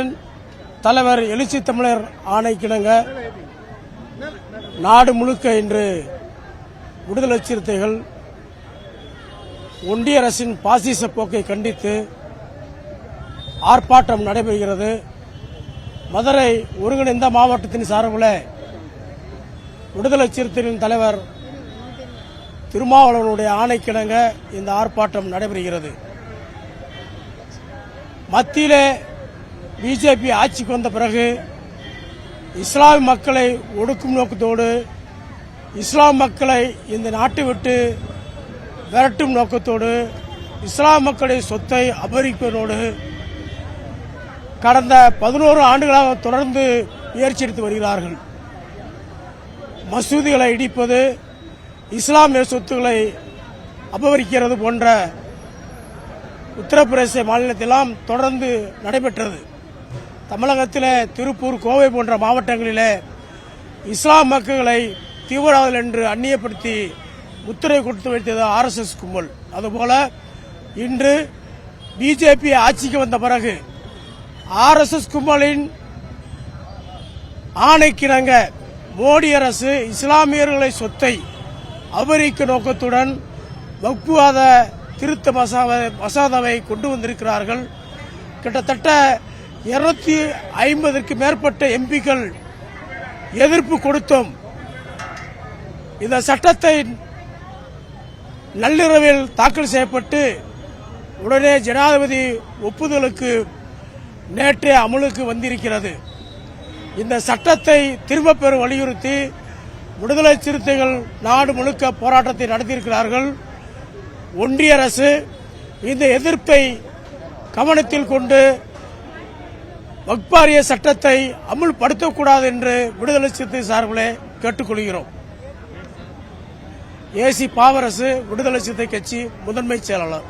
என் தலைவர் எழுச்சி தமிழர் ஆணைக்கிணங்க. நாடு முழுக்க இன்று விடுதலை சிறுத்தைகள் ஒன்றிய அரசின் பாசிச போக்கை கண்டித்து ஆர்ப்பாட்டம் நடைபெறுகிறது. மதுரை ஒருங்கிணைந்த மாவட்டத்தின் சார்பில் விடுதலை சிறுத்தைகளின் தலைவர் திருமாவளவனுடைய ஆணைக்கிணங்க இந்த ஆர்ப்பாட்டம் நடைபெறுகிறது. மத்தியிலே பிஜேபி ஆட்சிக்கு வந்த பிறகு இஸ்லாமிய மக்களை ஒடுக்கும் நோக்கத்தோடு இஸ்லாம் மக்களை இந்த நாட்டை விட்டு விரட்டும் நோக்கத்தோடு இஸ்லாம் மக்களுடைய சொத்தை அபகரிப்பதோடு கடந்த பதினோரு ஆண்டுகளாக தொடர்ந்து முயற்சி எடுத்து வருகிறார்கள். மசூதிகளை இடிப்பது இஸ்லாமிய சொத்துக்களை அபகரிக்கிறது போன்ற உத்தரப்பிரதேச மாநிலத்திலாம் தொடர்ந்து நடைபெற்றது. தமிழகத்தில் திருப்பூர் கோவை போன்ற மாவட்டங்களில் இஸ்லாம் மக்களை தீவிரவாதிகள் என்று அந்நியப்படுத்தி முத்திரை கொடுத்து வைத்தது ஆர்எஸ்எஸ் கும்பல். அதுபோல இன்று பிஜேபி ஆட்சிக்கு வந்த பிறகு ஆர்எஸ்எஸ் கும்பலின் ஆணைக்கிணங்க மோடி அரசு இஸ்லாமியர்களை சொத்தை அபரிக்க நோக்கத்துடன் வக்புவாத திருத்த மசோதா கொண்டு வந்திருக்கிறார்கள். கிட்டத்தட்ட இருநூத்தி ஐம்பதுக்கு மேற்பட்ட எம்பிக்கள் எதிர்ப்பு கொடுத்தோம். இந்த சட்டத்தை நள்ளிரவில் தாக்கல் செய்யப்பட்டு உடனே ஜனாதிபதி ஒப்புதலுக்கு நேற்றே அமலுக்கு வந்திருக்கிறது. இந்த சட்டத்தை திரும்பப் பெற வலியுறுத்தி விடுதலை சிறுத்தைகள் நாடு முழுக்க போராட்டத்தை நடத்தியிருக்கிறார்கள். ஒன்றிய அரசு இந்த எதிர்ப்பை கவனத்தில் கொண்டு வக்பாரிய சட்டத்தை அமுல்படுத்தக்கூடாது என்று விடுதலை சிறுத்தை சார்பிலே கேட்டுக்கொள்கிறோம். ஏசி பாவரசு விடுதலை சிறுத்தை கட்சி முதன்மை செயலாளர்.